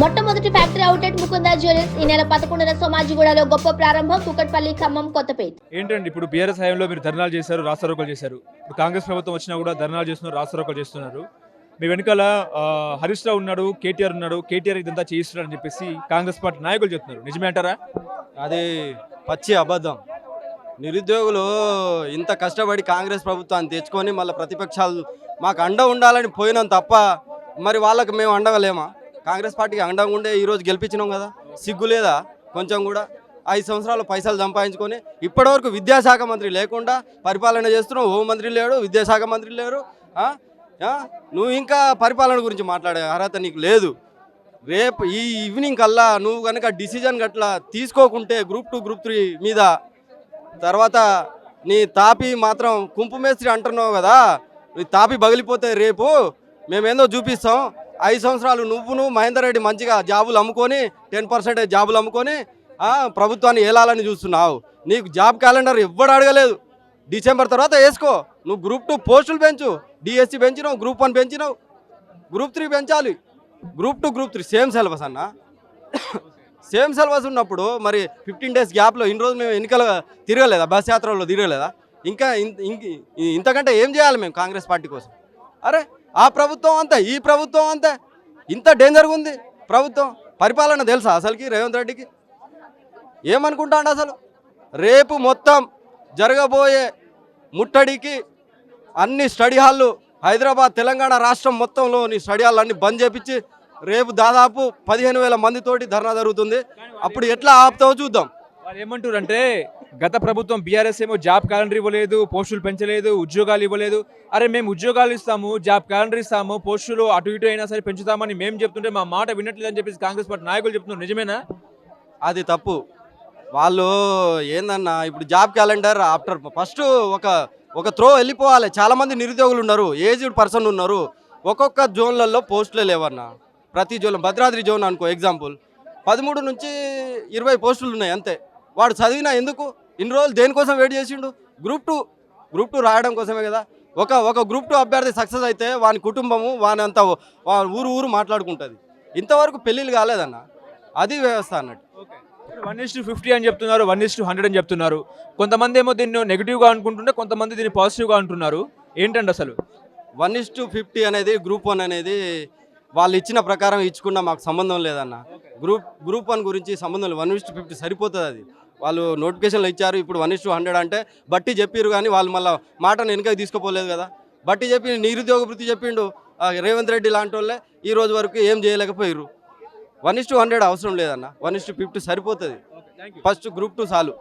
మొట్టమొదటి factory outlet Mukunda jewellers ఈ నెల పదకొండున సోమాజిగూడలో గొప్ప ప్రారంభం కుకట్పల్లి ఖమ్మం కొత్తపేట. ఏంటండి ఇప్పుడు బీఆర్ఎస్ హయాంలో మీరు ధర్నాలు చేశారు రాస్తారోకలు చేశారు. ఇప్పుడు కాంగ్రెస్ ప్రభుత్వం వచ్చినా కూడా ధర్నాలు చేస్తున్నారు రాస్తారోకలు చేస్తున్నారు. మీ వెనకాల హరీష్ రావు ఉన్నాడు కేటీఆర్ ఉన్నాడు కేటీఆర్ ఇదంతా చేయిస్తున్నాడు అని చెప్పేసి కాంగ్రెస్ పార్టీ నాయకులు చెప్తున్నారు. నిజమే అంటారా? అది పచ్చి అబద్ధం. నిరుద్యోగులు ఇంత కష్టపడి కాంగ్రెస్ ప్రభుత్వాన్ని తెచ్చుకొని మళ్ళీ ప్రతిపక్షాలు మాకు అండ ఉండాలని పోయినాం తప్ప మరి వాళ్ళకి మేము అండగా లేమా కాంగ్రెస్ పార్టీకి అండగా ఉండే ఈరోజు గెలిపించినాం కదా. సిగ్గు లేదా? కొంచెం కూడా. ఐదు సంవత్సరాలు పైసలు సంపాదించుకొని ఇప్పటివరకు విద్యాశాఖ మంత్రి లేకుండా పరిపాలన చేస్తున్నావు. హోంమంత్రి లేడు విద్యాశాఖ మంత్రి లేరు. నువ్వు ఇంకా పరిపాలన గురించి మాట్లాడే అర్హత నీకు లేదు. రేపు ఈ ఈవినింగ్ కల్లా నువ్వు కనుక డిసిజన్ గట్లా తీసుకోకుంటే గ్రూప్ టూ గ్రూప్ త్రీ మీద తర్వాత నీ తాపి మాత్రం కుంపు మేస్త్రి అంటున్నావు కదా. నీ తాపి పగిలిపోతే రేపు మేమేందో చూపిస్తాం. ఐదు సంవత్సరాలు నువ్వును మహేందర్ రెడ్డి మంచిగా జాబులు అమ్ముకొని టెన్ పర్సెంటేజ్ జాబులు అమ్ముకొని ప్రభుత్వాన్ని ఏలాలని చూస్తున్నావు. నీకు జాబ్ క్యాలెండర్ ఎవ్వడు అడగలేదు. డిసెంబర్ తర్వాత వేసుకో. నువ్వు గ్రూప్ టూ పోస్టులు పెంచు. డిఎస్సి పెంచినావు గ్రూప్ వన్ పెంచినావు. గ్రూప్ త్రీ పెంచాలి. Group two group three. Same syllabus అన్న. సేమ్ సిలబస్ ఉన్నప్పుడు మరి ఫిఫ్టీన్ డేస్ గ్యాప్లో ఇన్ని రోజులు మేము ఎన్నికలు తిరగలేదా? బస్ యాత్రలో తిరగలేదా? ఇంకా ఇన్- ఇంక- ఇంతకంటే ఏం చేయాలి మేము కాంగ్రెస్ పార్టీ కోసం? అరే ఆ ప్రభుత్వం అంతే ఈ ప్రభుత్వం అంతే. ఇంత డేంజర్గా ఉంది ప్రభుత్వం. పరిపాలన తెలుసా అసలుకి రేవంత్ రెడ్డికి? ఏమనుకుంటాడు అసలు? రేపు మొత్తం జరగబోయే ముట్టడికి అన్ని స్టడీ హాళ్ళు హైదరాబాద్ తెలంగాణ రాష్ట్రం మొత్తంలోని స్టడీ హాల్ అన్ని బంద్ చేపించి రేపు దాదాపు పదిహేను వేల మందితోటి ధర్నా జరుగుతుంది. అప్పుడు ఎట్లా ఆపుతావో చూద్దాం. వాళ్ళు ఏమంటారు అంటే గత ప్రభుత్వం బీఆర్ఎస్ ఏమో జాబ్ క్యాలెండర్ ఇవ్వలేదు పోస్టులు పెంచలేదు ఉద్యోగాలు ఇవ్వలేదు. అరే మేము ఉద్యోగాలు ఇస్తాము జాబ్ క్యాలెండర్ ఇస్తాము పోస్టులు అటు ఇటు అయినా సరే పెంచుతామని మేము చెప్తుంటే మా మాట వినట్లేదని చెప్పేసి కాంగ్రెస్ పార్టీ నాయకులు చెప్తున్నారు. నిజమేనా? అది తప్పు. వాళ్ళు ఏందన్నా ఇప్పుడు జాబ్ క్యాలెండర్ ఆఫ్టర్ ఫస్ట్ ఒక ఒక త్రో వెళ్ళిపోవాలి. చాలా మంది నిరుద్యోగులు ఉన్నారు ఏజ్డ్ పర్సన్ ఉన్నారు. ఒక్కొక్క జోన్లలో పోస్టులే లేవన్నా. ప్రతి జోన్ భద్రాద్రి జోన్ అనుకో ఎగ్జాంపుల్. పదమూడు నుంచి ఇరవై పోస్టులు ఉన్నాయి అంతే. వాడు చదివినా ఎందుకు? ఇన్ని రోజులు దేనికోసం వెయిట్ చేసిండు? గ్రూప్ టూ గ్రూప్ టూ రాయడం కోసమే కదా. ఒక ఒక గ్రూప్ టూ అభ్యర్థి సక్సెస్ అయితే వాని కుటుంబము వాని అంతా ఊరు ఊరు మాట్లాడుకుంటుంది. ఇంతవరకు పెళ్ళిళ్ళు కాలేదన్న. అది వ్యవస్థ అన్నట్టు. వన్ ఇస్ టు ఫిఫ్టీ అని చెప్తున్నారు వన్ ఇస్ టు హండ్రెడ్ అని చెప్తున్నారు. కొంతమంది ఏమో దీన్ని నెగిటివ్గా అనుకుంటుంటే కొంతమంది దీన్ని పాజిటివ్గా అంటున్నారు. ఏంటండి అసలు? వన్ ఇస్ టు ఫిఫ్టీ అనేది గ్రూప్ వన్ అనేది వాళ్ళు ఇచ్చిన ప్రకారం ఇచ్చుకున్న మాకు సంబంధం లేదన్న. గ్రూప్ గ్రూప్ వన్ గురించి సంబంధం వన్ ఇస్ టు ఫిఫ్టీ సరిపోతుంది అది. వాళ్ళు నోటిఫికేషన్లు ఇచ్చారు ఇప్పుడు వన్ ఇస్ టు హండ్రెడ్ అంటే బట్టి చెప్పారు కానీ వాళ్ళు మళ్ళీ మాటను వెనుకకి తీసుకుపోలేదు కదా. బట్టి చెప్పి నిరుద్యోగ వృత్తి చెప్పిండు రేవంత్ రెడ్డి లాంటి వాళ్ళే ఈ రోజు వరకు ఏం చేయలేకపోయారు వన్ ఇస్ టు హండ్రెడ్ అవసరం లేదన్న. వన్ ఇస్ టు ఫిఫ్టీ సరిపోతుంది. ఫస్ట్ గ్రూప్ టూ చాలు.